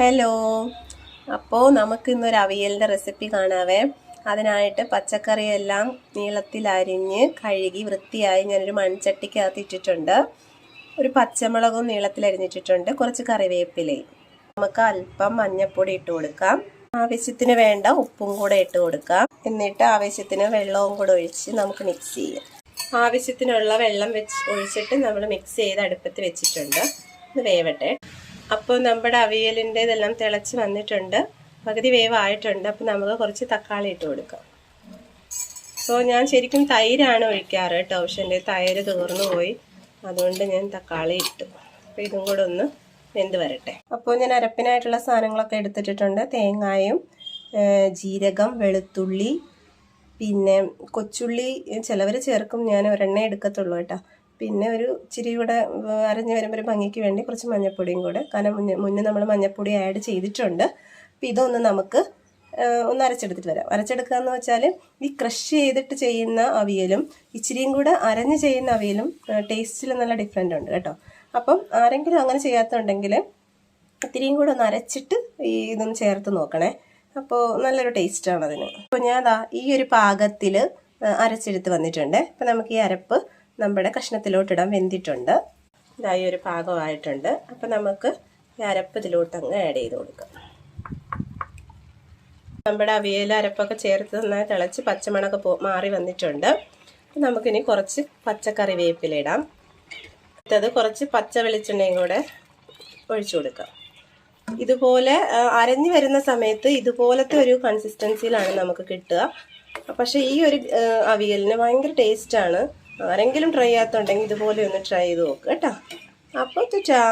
Hello. അപ്പോൾ നമുക്ക് ഇന്നൊരു അവിയലിന്റെ റെസിപ്പി കാണാവേ. അതിനായിട്ട് പച്ചക്കറിയെല്ലാം നീളത്തിൽ അരിഞ്ഞ് കഴുകി വൃത്തിയായി ഞാനൊരു മൺചട്ടിക്കകത്ത് ഇട്ടിട്ടുണ്ട്. ഒരു പച്ചമുളകും നീളത്തിൽ അരിഞ്ഞിട്ടിട്ടുണ്ട് കുറച്ച് കറിവേപ്പിലയും. നമുക്ക് അല്പം മഞ്ഞൾപ്പൊടി ഇട്ട് കൊടുക്കാം. ആവശ്യത്തിന് വേണ്ട ഉപ്പും കൂടെ ഇട്ട് കൊടുക്കാം. എന്നിട്ട് ആവശ്യത്തിന് വെള്ളവും കൂടെ ഒഴിച്ച് നമുക്ക് മിക്സ് ചെയ്യാം. ആവശ്യത്തിനുള്ള വെള്ളം വെച്ച് ഒഴിച്ചിട്ട് നമ്മൾ മിക്സ് ചെയ്ത് അടുപ്പത്ത് വെച്ചിട്ടുണ്ട്. ഇത് വേവട്ടെ. അപ്പോൾ നമ്മുടെ അവിയലിന്റെ ഇതെല്ലാം തിളച്ച് വന്നിട്ടുണ്ട്. പകുതി വേവായിട്ടുണ്ട്. അപ്പോൾ നമുക്ക് കുറച്ച് തക്കാളി ഇട്ട് കൊടുക്കാം. സോ ഞാൻ ശരിക്കും തൈരാണ് ഒഴിക്കാറ് കേട്ടോ പക്ഷെ തൈര് തീർന്നു പോയി. അതുകൊണ്ട് ഞാൻ തക്കാളി ഇട്ടു. അപ്പോൾ ഇതും കൂടെ ഒന്ന് വെന്ത് വരട്ടെ. അപ്പോൾ ഞാൻ അരപ്പിനായിട്ടുള്ള സാധനങ്ങളൊക്കെ എടുത്തിട്ടുണ്ട് തേങ്ങായും ജീരകം വെളുത്തുള്ളി പിന്നെ കൊച്ചുള്ളി. ചിലവർ ചേർക്കും. ഞാൻ ഒരെണ്ണേ എടുക്കത്തുള്ളൂ കേട്ടോ. പിന്നെ ഒരു ഇച്ചിരി കൂടെ അരഞ്ഞ് വരുമ്പോൾ ഭംഗിക്ക് വേണ്ടി കുറച്ച് മഞ്ഞപ്പൊടിയും കൂടെ. കാരണം മുന്നേ മുന്നേ നമ്മൾ മഞ്ഞപ്പൊടി ആഡ് ചെയ്തിട്ടുണ്ട്. അപ്പോൾ ഇതൊന്ന് നമുക്ക് ഒന്ന് അരച്ചെടുത്തിട്ട് വരാം. അരച്ചെടുക്കുക എന്ന് വെച്ചാൽ ഈ ക്രഷ് ചെയ്തിട്ട് ചെയ്യുന്ന അവിയലും ഇച്ചിരിയും കൂടെ അരഞ്ഞ് ചെയ്യുന്ന അവിയലും ടേസ്റ്റിൽ നല്ല ഡിഫറെന്റ് ഉണ്ട് കേട്ടോ. അപ്പം ആരെങ്കിലും അങ്ങനെ ചെയ്യാത്തുണ്ടെങ്കിൽ ഇത്തിരിയും കൂടെ ഒന്ന് അരച്ചിട്ട് ഈ ഇതൊന്ന് ചേർത്ത് നോക്കണേ. അപ്പോൾ നല്ലൊരു ടേസ്റ്റാണ് അതിന് അപ്പോൾ ഞാൻ ഈ ഒരു പാകത്തിൽ അരച്ചെടുത്ത് വന്നിട്ടുണ്ട്. അപ്പോൾ നമുക്ക് ഈ അരപ്പ് നമ്മുടെ കഷ്ണത്തിലോട്ടിടാൻ വെന്തിട്ടുണ്ട്. ഇതായി ഒരു പാകമായിട്ടുണ്ട്. അപ്പോൾ നമുക്ക് ഈ അരപ്പ് ഇതിലോട്ട് അങ്ങ് ആഡ് ചെയ്ത് കൊടുക്കാം. നമ്മുടെ അവിയൽ അരപ്പൊക്കെ ചേർത്ത് നന്നായി തിളച്ച് പച്ചമണൊക്കെ പോ മാറി വന്നിട്ടുണ്ട്. നമുക്കിനി കുറച്ച് പച്ചക്കറി വേപ്പിലിടാം. അത് കുറച്ച് പച്ച വെളിച്ചെണ്ണയും കൂടെ ഒഴിച്ചു കൊടുക്കാം. ഇതുപോലെ അരഞ്ഞു വരുന്ന സമയത്ത് ഇതുപോലത്തെ ഒരു കൺസിസ്റ്റൻസിയിലാണ് നമുക്ക് കിട്ടുക. പക്ഷേ ഈ ഒരു അവിയലിന് ഭയങ്കര ടേസ്റ്റാണ് ആരെങ്കിലും ട്രൈ ചെയ്യാത്തുണ്ടെങ്കിൽ ഇതുപോലെ ഒന്ന് ട്രൈ ചെയ്ത് നോക്കുക കേട്ടോ. അപ്പോൾ ചുറ്റാ